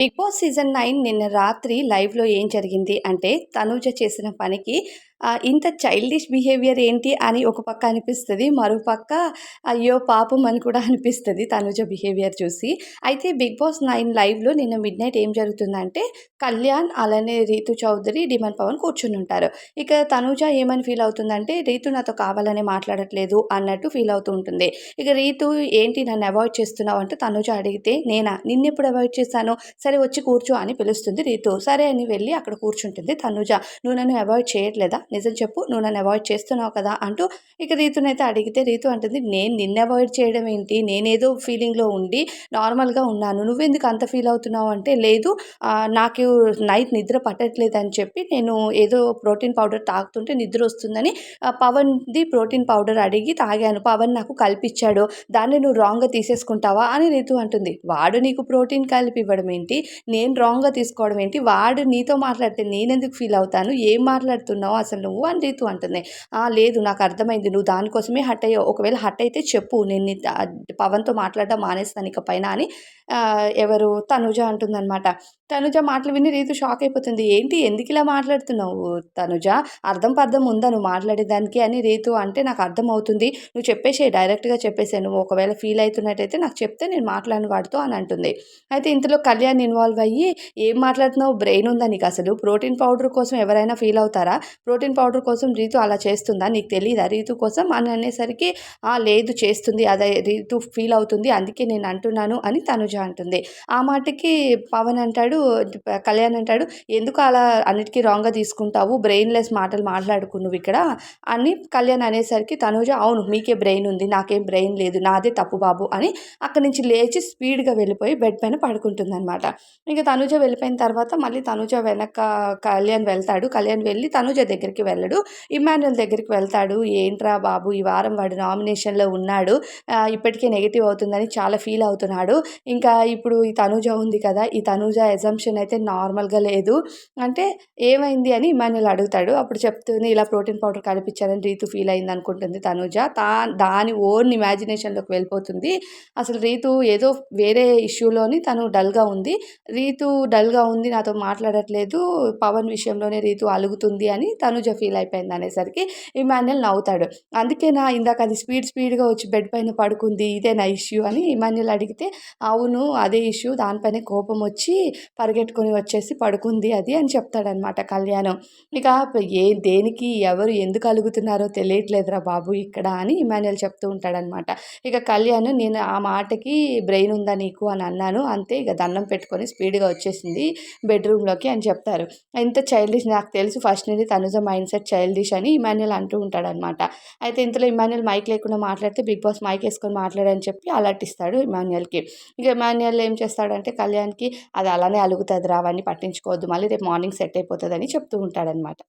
Big boss season nine నిన్న రాత్రి లైవ్లో ఏం జరిగింది అంటే తనూజ చేసిన పనికి ఇంత చైల్డిష్ బిహేవియర్ ఏంటి అని ఒక పక్క అనిపిస్తుంది మరోపక్క అయ్యో పాపం అని కూడా అనిపిస్తుంది తనుజ బిహేవియర్ చూసి. అయితే బిగ్ బాస్ నైన్ లైవ్లో నిన్న మిడ్ నైట్ ఏం జరుగుతుందంటే కళ్యాణ్ అలానే రీతు చౌదరి డిమన్ పవన్ కూర్చుని ఉంటారు. ఇక తనుజ ఏమని ఫీల్ అవుతుందంటే రీతు నాతో కావాలని మాట్లాడట్లేదు అన్నట్టు ఫీల్ అవుతూ ఉంటుంది. ఇక రీతు ఏంటి నన్ను అవాయిడ్ చేస్తున్నావు? అంటే తనుజ అడిగితే నేనా? నిన్నెప్పుడు అవాయిడ్ చేశాను? సరే వచ్చి కూర్చో అని పిలుస్తుంది రీతు. సరే అని వెళ్ళి అక్కడ కూర్చుంటుంది తనుజ. నువ్వు నన్ను అవాయిడ్ చేయట్లేదా? నిజం చెప్పు నువ్వు నన్ను అవాయిడ్ చేస్తున్నావు కదా అంటూ ఇక రీతునైతే అడిగితే రీతు అంటుంది నేను నిన్ను అవాయిడ్ చేయడం ఏంటి? నేనేదో ఫీలింగ్లో ఉండి నార్మల్గా ఉన్నాను. నువ్వెందుకు అంత ఫీల్ అవుతున్నావు? అంటే లేదు నాకు నైట్ నిద్ర పట్టట్లేదు అని చెప్పి నేను ఏదో ప్రోటీన్ పౌడర్ తాగుతుంటే నిద్ర వస్తుందని పవన్ది ప్రోటీన్ పౌడర్ అడిగి తాగాను. పవన్ నాకు కల్పించాడు దాన్ని నువ్వు రాంగ్గా తీసేసుకుంటావా? అని రీతు అంటుంది. వాడు నీకు ప్రోటీన్ కలిపి ఇవ్వడం ఏంటి? నేను రాంగ్గా తీసుకోవడం ఏంటి? వాడు నీతో మాట్లాడితే నేనెందుకు ఫీల్ అవుతాను? ఏం మాట్లాడుతున్నావు? అసలు నువ్వు అని రీతు అంటుంది. "ఆ, లేదు నాకు అర్థమైంది. నువ్వు దానికోసమే హట్ అయ్యావు. ఒకవేళ హట్ అయితే చెప్పు. నేను పవన్తో మాట్లాడడం మానేస్తాను ఇక పైన అని ఎవరు? తనుజ అంటుందన్నమాట. తనుజ మాటలు విని రీతు షాక్ అయిపోతుంది. ఏంటి? ఎందుకు ఇలా మాట్లాడుతున్నావు తనుజ? అర్థం పర్థం ఉందా? నువ్వు మాట్లాడేదానికి అని రీతు అంటే నాకు అర్థం అవుతుంది. నువ్వు చెప్పేసే డైరెక్ట్గా చెప్పేసే. నువ్వు ఒకవేళ ఫీల్ అవుతున్నట్టయితే నాకు చెప్తే నేను మాట్లాడిన వాడితో అని అంటుంది. అయితే ఇంతలో కళ్యాణ్ ఇన్వాల్వ్ అయ్యి ఏం మాట్లాడుతున్నావు? బ్రెయిన్ ఉందా నీకు? అసలు ప్రోటీన్ పౌడర్ కోసం ఎవరైనా ఫీల్ అవుతారా? ప్రోటీన్ పౌడర్ కోసం రీతు అలా చేస్తుందా? నీకు తెలియదా రీతు కోసం అని అనేసరికి లేదు చేస్తుంది. అదే రీతు ఫీల్ అవుతుంది. అందుకే నేను అంటున్నాను అని తనుజ అంటుంది. ఆ మాటకి పవన్ అంటాడు కళ్యాణ్ అంటాడు ఎందుకు అలా అన్నిటికీ రాంగ్గా తీసుకుంటావు? బ్రెయిన్లెస్ మాటలు మాట్లాడుకు నువ్వు ఇక్కడ అని కళ్యాణ్ అనేసరికి తనుజ అవును మీకే బ్రెయిన్ ఉంది. నాకేం బ్రెయిన్ లేదు. నాదే తప్పు బాబు అని అక్కడి నుంచి లేచి స్పీడ్గా వెళ్ళిపోయి బెడ్ పైన పడుకుంటుంది అనమాట ఇంకా తనుజ వెళ్ళిపోయిన తర్వాత మళ్ళీ తనుజ వెనక కళ్యాణ్ వెళ్తాడు. కళ్యాణ్ వెళ్ళి తనుజ దగ్గరికి వెళ్ళడు. ఇమాన్యుల్ దగ్గరికి వెళ్తాడు. ఏంట్రా బాబు ఈ వారం వాడు నామినేషన్లో ఉన్నాడు. ఇప్పటికే నెగిటివ్ అవుతుందని చాలా ఫీల్ అవుతున్నాడు. ఇంకా ఇప్పుడు ఈ తనుజ ఉంది కదా ఈ తనుజ ఎజంప్షన్ అయితే నార్మల్గా లేదు. అంటే ఏమైంది అని ఇమాన్యుల్ అడుగుతాడు. అప్పుడు చెప్తుంది ఇలా ప్రోటీన్ పౌడర్ కలిపించారని రీతు ఫీల్ అయింది అనుకుంటుంది తనూజ. తా దాని ఓన్ ఇమాజినేషన్లోకి వెళ్ళిపోతుంది. అసలు రీతు ఏదో వేరే ఇష్యూలోని తను డల్గా ఉంది. రీతు డల్గా ఉంది నాతో మాట్లాడట్లేదు. పవన్ విషయంలోనే రీతు అలుగుతుంది అని తను తనుజ ఫీల్ అయిపోయింది అనేసరికి ఇమాన్యుల్ నవ్వుతాడు. అందుకే నా ఇందాక అది స్పీడ్ స్పీడ్గా వచ్చి బెడ్ పైన పడుకుంది ఇదే నా ఇష్యూ అని ఇమాన్యుల్ అడిగితే అవును అదే ఇష్యూ దానిపైన కోపం వచ్చి పరిగెట్టుకొని వచ్చేసి పడుకుంది అది అని చెప్తాడనమాట కళ్యాణం. ఇక ఏ దేనికి ఎవరు ఎందుకు అలుగుతున్నారో తెలియట్లేదురా బాబు ఇక్కడ అని ఇమాన్యుల్ చెప్తూ ఉంటాడనమాట. ఇక కళ్యాణ్ నేను ఆ మాటకి బ్రెయిన్ ఉందా నీకు? అని అన్నాను. అంతే ఇక దండం పెట్టుకొని స్పీడ్గా వచ్చేసింది బెడ్రూమ్లోకి అని చెప్తారు. ఎంత చైల్డిష్ నాకు తెలుసు. ఫస్ట్ నుండి తనుజ మైండ్ సెట్ చైల్డిష్ అని ఇమాన్యుల్ అంటూ ఉంటాడనమాట అయితే ఇంతలో ఇమాన్యుల్ మైక్ లేకుండా మాట్లాడితే బిగ్ బాస్ మైక్ వేసుకొని మాట్లాడని చెప్పి అలర్ట్ ఇస్తాడు ఇమాన్యుల్కి. ఇక ఇమాన్యుల్ ఏం చేస్తాడంటే కళ్యాణ్కి అది అలానే అలుగుతుంది రా అవన్నీ పట్టించుకోవద్దు మళ్ళీ రేపు మార్నింగ్ సెట్ అయిపోతుంది అని చెప్తూ ఉంటాడనమాట